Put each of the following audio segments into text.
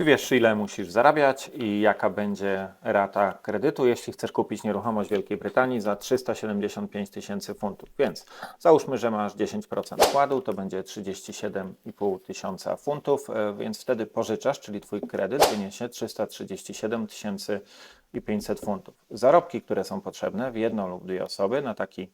Czy wiesz, ile musisz zarabiać i jaka będzie rata kredytu, jeśli chcesz kupić nieruchomość w Wielkiej Brytanii za 375 tysięcy funtów? Więc załóżmy, że masz 10% wkładu, to będzie 37,5 tysiąca funtów, e, więc wtedy pożyczasz, czyli twój kredyt wyniesie 337 tysięcy i 500 funtów. Zarobki, które są potrzebne w jedną lub dwie osoby na taki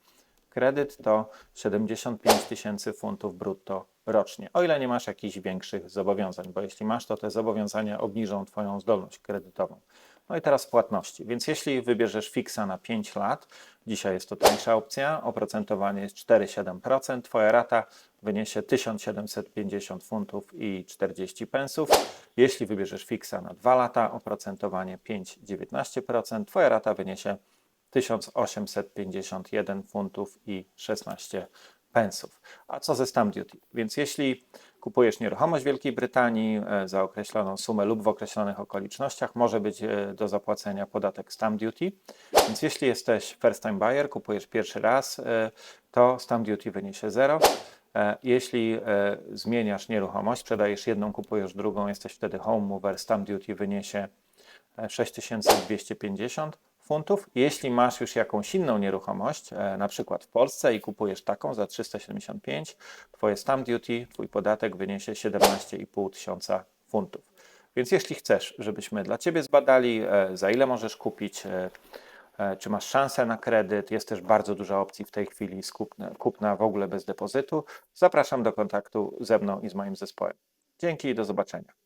kredyt to 75 tysięcy funtów brutto rocznie, o ile nie masz jakichś większych zobowiązań, bo jeśli masz, to te zobowiązania obniżą Twoją zdolność kredytową. No i teraz płatności. Więc jeśli wybierzesz fiksa na 5 lat, dzisiaj jest to tańsza opcja, oprocentowanie jest 4,7%, Twoja rata wyniesie 1750 funtów i 40 pensów. Jeśli wybierzesz fiksa na 2 lata, oprocentowanie 5,19%, Twoja rata wyniesie 1851 funtów i 16 pensów. A co ze stamp duty? Więc jeśli kupujesz nieruchomość w Wielkiej Brytanii e, za określoną sumę lub w określonych okolicznościach, może być e, do zapłacenia podatek stamp duty. Więc jeśli jesteś first time buyer, kupujesz pierwszy raz, e, to stamp duty wyniesie 0. Jeśli zmieniasz nieruchomość, sprzedajesz jedną, kupujesz drugą, jesteś wtedy home mover, stamp duty wyniesie 6250 funtów. Jeśli masz już jakąś inną nieruchomość, e, na przykład w Polsce i kupujesz taką za 375, twoje stamp duty, twój podatek wyniesie 17,5 tysiąca funtów. Więc jeśli chcesz, żebyśmy dla Ciebie zbadali, e, za ile możesz kupić, e, czy masz szansę na kredyt, jest też bardzo dużo opcji w tej chwili kupna w ogóle bez depozytu, zapraszam do kontaktu ze mną i z moim zespołem. Dzięki i do zobaczenia.